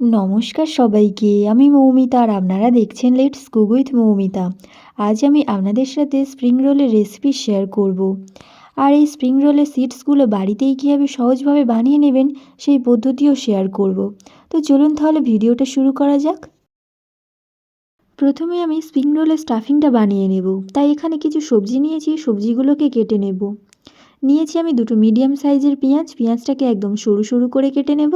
নমস্কার সবাইকে, আমি মৌমিতা আর আপনারা দেখছেন লেটস কুক উইথ মৌমিতা। আজ আমি আপনাদের সাথে স্প্রিং রোলের রেসিপি শেয়ার করব। আর এই স্প্রিং রোলের সিডসগুলো বাড়িতেই কীভাবে সহজভাবে বানিয়ে নেবেন, সেই পদ্ধতিও শেয়ার করব। তো চলুন তাহলে ভিডিওটা শুরু করা যাক। প্রথমে আমি স্প্রিং রোলের স্টাফিংটা বানিয়ে নেব। তাই এখানে কিছু সবজি নিয়েছি সবজিগুলোকে কেটে নেব। নিয়েছি আমি দুটো মিডিয়াম সাইজের পেঁয়াজ। পেঁয়াজটাকে একদম সরু সরু করে কেটে নেব।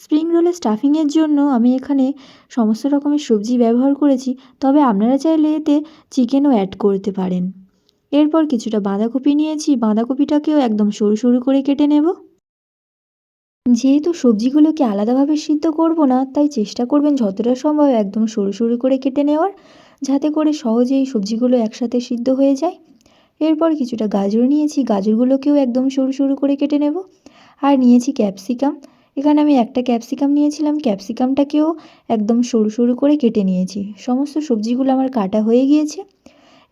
স্প্রিং রোলের স্টাফিংয়ের জন্য আমি এখানে সমস্ত রকমের সবজি ব্যবহার করেছি, তবে আপনারা চাইলে এতে চিকেনও অ্যাড করতে পারেন। এরপর কিছুটা বাঁধাকপি নিয়েছি, বাঁধাকপিটাকেও একদম সরু সরু করে কেটে নেব। যেহেতু সবজিগুলোকে আলাদাভাবে সিদ্ধ করব না, তাই চেষ্টা করবেন যতটা সম্ভব একদম সরু সরু করে কেটে নেওয়ার, যাতে করে সহজেই সবজিগুলো একসাথে সিদ্ধ হয়ে যায়। এরপর কিছুটা গাজর নিয়েছি, গাজরগুলোকেও একদম সরু সরু করে কেটে নেব। আর নিয়েছি ক্যাপসিকাম এখানে আমি একটা ক্যাপসিকাম নিয়েছিলাম। ক্যাপসিকামটাকেও একদম সরু সরু করে কেটে নিয়েছি। সমস্ত সবজিগুলো আমার কাটা হয়ে গিয়েছে।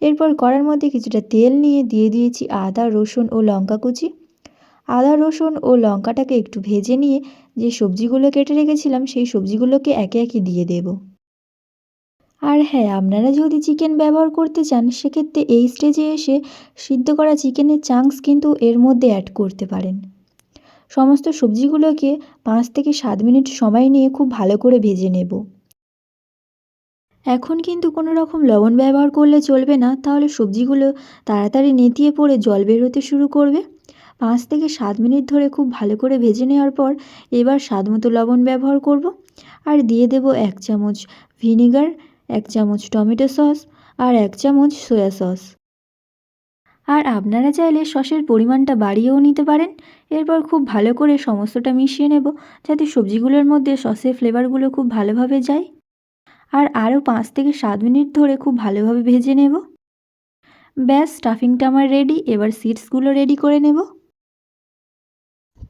এরপর কড়ার মধ্যে কিছুটা তেল নিয়ে দিয়ে দিয়েছি আদা, রসুন ও লঙ্কা কুচি। আদা, রসুন ও লঙ্কাটাকে একটু ভেজে নিয়ে যে সবজিগুলো কেটে রেখেছিলাম, সেই সবজিগুলোকে একে একে দিয়ে দেব। আর হ্যাঁ আপনারা যদি চিকেন ব্যবহার করতে চান, সেক্ষেত্রে এই স্টেজে এসে সিদ্ধ করা চিকেনের চাংস কিন্তু এর মধ্যে অ্যাড করতে পারেন। সমস্ত সবজিগুলোকে পাঁচ থেকে সাত মিনিট সময় নিয়ে খুব ভালো করে ভেজে নেব। এখন কিন্তু কোনো রকম লবণ ব্যবহার করলে চলবে না, তাহলে সবজিগুলো তাড়াতাড়ি নেতিয়ে পড়ে জল বেরোতে শুরু করবে। পাঁচ থেকে সাত মিনিট ধরে খুব ভালো করে ভেজে নেওয়ার পর এবার স্বাদ মতো লবণ ব্যবহার করব আর দিয়ে দেব এক চামচ ভিনিগার, এক চামচ টমেটো সস আর এক চামচ সয়া সস। আর আপনারা চাইলে সসের পরিমাণটা বাড়িয়েও নিতে পারেন। এরপর খুব ভালো করে সমস্তটা মিশিয়ে নেব, যাতে সবজিগুলোর মধ্যে সসের ফ্লেভারগুলো খুব ভালোভাবে যায়। আর আরও পাঁচ থেকে সাত মিনিট ধরে খুব ভালোভাবে ভেজে নেব। ব্যাস, স্টাফিংটা আমার রেডি, এবার সিডসগুলো রেডি করে নেব।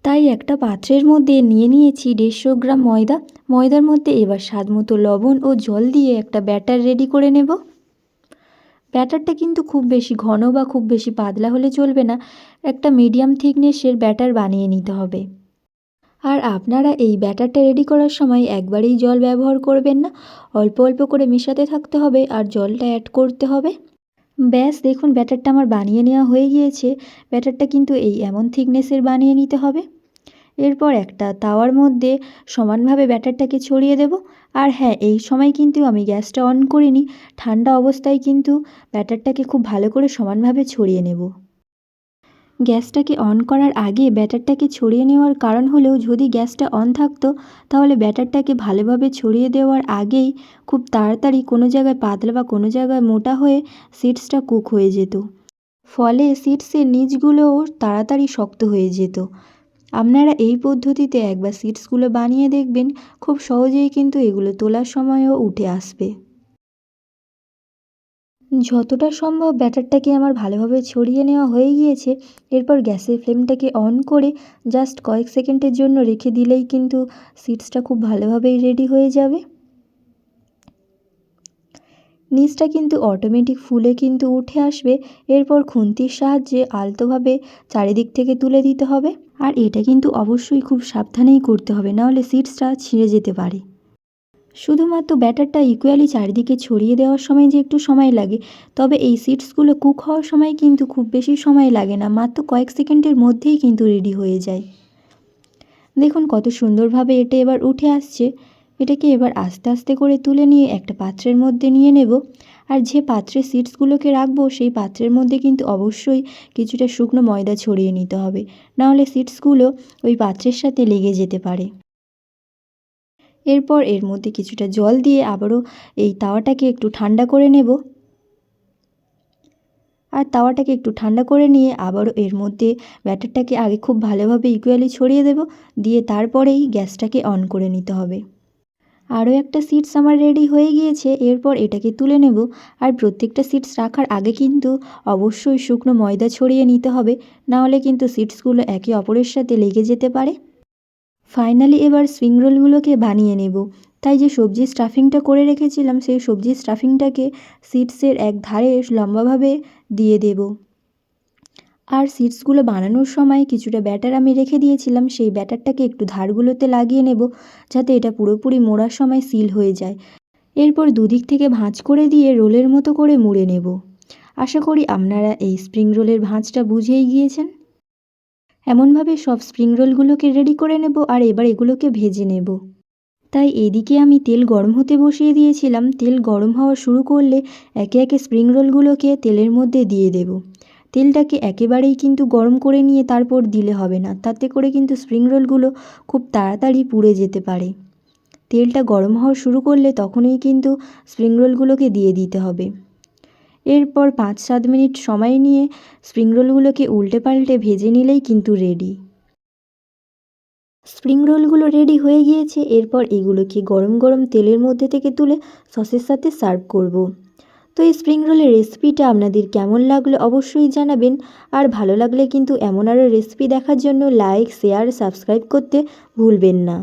তাই একটা পাত্রের মধ্যে নিয়ে নিয়েছি দেড়শো গ্রাম ময়দা। ময়দার মধ্যে এবার স্বাদ মতো লবণ ও জল দিয়ে একটা ব্যাটার রেডি করে নেব। ব্যাটারটা কিন্তু খুব বেশি ঘন বা খুব বেশি পাতলা হলে চলবে না। একটা মিডিয়াম থিকনেসের ব্যাটার বানিয়ে নিতে হবে। আর আপনারা এই ব্যাটারটা রেডি করার সময় একবারেই জল ব্যবহার করবেন না। অল্প অল্প করে মেশাতে থাকতে হবে আর জলটা অ্যাড করতে হবে। ব্যাস, দেখুন ব্যাটারটা আমার বানিয়ে নেওয়া হয়ে গিয়েছে। ব্যাটারটা কিন্তু এই এমন থিকনেসের বানিয়ে নিতে হবে। এরপর একটা তাওয়ার মধ্যে সমানভাবে ব্যাটারটাকে ছড়িয়ে দেব। আর হ্যাঁ এই সময় কিন্তু আমি গ্যাসটা অন করিনি, ঠান্ডা অবস্থায় কিন্তু ব্যাটারটাকে খুব ভালো করে সমানভাবে ছড়িয়ে নেব। গ্যাসটাকে অন করার আগে ব্যাটারটাকে ছড়িয়ে নেওয়ার কারণ হলেও যদি গ্যাসটা অন থাকতো, তাহলে ব্যাটারটাকে ভালোভাবে ছড়িয়ে দেওয়ার আগেই খুব তাড়াতাড়ি কোনো জায়গায় পাতলা বা কোনো জায়গায় মোটা হয়ে সিডসটা কুক হয়ে যেত। ফলে সিডসের নিচগুলোও তাড়াতাড়ি শক্ত হয়ে যেত। আপনারা এই পদ্ধতিতে একবার সিটসগুলো বানিয়ে দেখবেন, খুব সহজেই কিন্তু এগুলো তোলার সময়ও উঠে আসবে। যতটা সম্ভব ব্যাটারটাকে আমার ভালোভাবে ছড়িয়ে নেওয়া হয়ে গিয়েছে, এরপর গ্যাসের ফ্লেমটাকে অন করে জাস্ট কয়েক সেকেন্ডের জন্য রেখে দিলেই কিন্তু সিটসটা খুব ভালোভাবেই রেডি হয়ে যাবে। নিচটা কিন্তু অটোমেটিক ফুলে কিন্তু উঠে আসবে। এরপর খুন্তির সাহায্যে আলতোভাবে চারিদিক থেকে তুলে দিতে হবে। আর এটা কিন্তু অবশ্যই খুব সাবধানেই করতে হবে নাহলে সিডসটা ছিঁড়ে যেতে পারে। শুধুমাত্র ব্যাটারটা ইকুয়ালি চারিদিকে ছড়িয়ে দেওয়ার সময় যে একটু সময় লাগে, তবে এই সিডসগুলো কুক হওয়ার সময় কিন্তু খুব বেশি সময় লাগে না, মাত্র কয়েক সেকেন্ডের মধ্যেই কিন্তু রেডি হয়ে যায়। দেখুন কত সুন্দরভাবে এটা এবার উঠে আসছে। এটাকে এবার আস্তে আস্তে করে তুলে নিয়ে একটা পাত্রের মধ্যে নিয়ে নেব। আর যে পাত্রে সিডসগুলোকে রাখব, সেই পাত্রের মধ্যে কিন্তু অবশ্যই কিছুটা শুকনো ময়দা ছড়িয়ে নিতে হবে। নাহলে সিডসগুলো ওই পাত্রের সাথে লেগে যেতে পারে। এরপর এর মধ্যে কিছুটা জল দিয়ে আবারও এই তাওয়াটাকে একটু ঠান্ডা করে নেব। আর তাওয়াটাকে একটু ঠান্ডা করে নিয়ে আবারও এর মধ্যে ব্যাটারটাকে আগে খুব ভালোভাবে ইকুয়ালি ছড়িয়ে দেব। দিয়ে তারপরেই গ্যাসটাকে অন করে নিতে হবে। আরও একটা সিটস আমার রেডি হয়ে গিয়েছে, এরপর এটাকে তুলে নেব। আর প্রত্যেকটা সিটস রাখার আগে কিন্তু অবশ্যই শুকনো ময়দা ছড়িয়ে নিতে হবে নাহলে কিন্তু সিটসগুলো একে অপরের সাথে লেগে যেতে পারে। ফাইনালি এবার সুইং রোলগুলোকে বানিয়ে নেব। তাই যে সবজির স্টাফিংটা করে রেখেছিলাম, সেই সবজির স্টাফিংটাকে সিটসের এক ধারে লম্বাভাবে দিয়ে দেব। আর সিডসগুলো বানানোর সময় কিছুটা ব্যাটার আমি রেখে দিয়েছিলাম, সেই ব্যাটারটাকে একটু ধারগুলোতে লাগিয়ে নেব যাতে এটা পুরোপুরি মোড়ার সময় সিল হয়ে যায়। এরপর দুদিক থেকে ভাঁজ করে দিয়ে রোলের মতো করে মুড়ে নেব। আশা করি আপনারা এই স্প্রিং রোলের ভাঁজটা বুঝেই গিয়েছেন। এমনভাবে সব স্প্রিং রোলগুলোকে রেডি করে নেব আর এবার এগুলোকে ভেজে নেব। তাই এদিকে আমি তেল গরম হতে বসিয়ে দিয়েছিলাম। তেল গরম হওয়া শুরু করলে একে একে স্প্রিং রোলগুলোকে তেলের মধ্যে দিয়ে দেব। তেলটাকে একেবারেই কিন্তু গরম করে নিয়ে তারপর দিলে হবে না। তাতে করে কিন্তু স্প্রিং রোলগুলো খুব তাড়াতাড়ি পুড়ে যেতে পারে। তেলটা গরম হওয়া শুরু করলে তখনই কিন্তু স্প্রিং রোলগুলোকে দিয়ে দিতে হবে। এরপর পাঁচ সাত মিনিট সময় নিয়ে স্প্রিং রোলগুলোকে উল্টে পাল্টে ভেজে নিলেই কিন্তু রেডি স্প্রিং রোলগুলো রেডি হয়ে গিয়েছে, এরপর এগুলোকে গরম গরম তেলের মধ্যে থেকে তুলে সসের সাথে সার্ভ করব। তো এই স্প্রিং রোলের রেসিপিটা আপনাদের কেমন লাগল অবশ্যই জানাবেন। আর ভালো লাগলে কিন্তু এমন আরও রেসিপি দেখার জন্য লাইক শেয়ার সাবস্ক্রাইব করতে ভুলবেন না।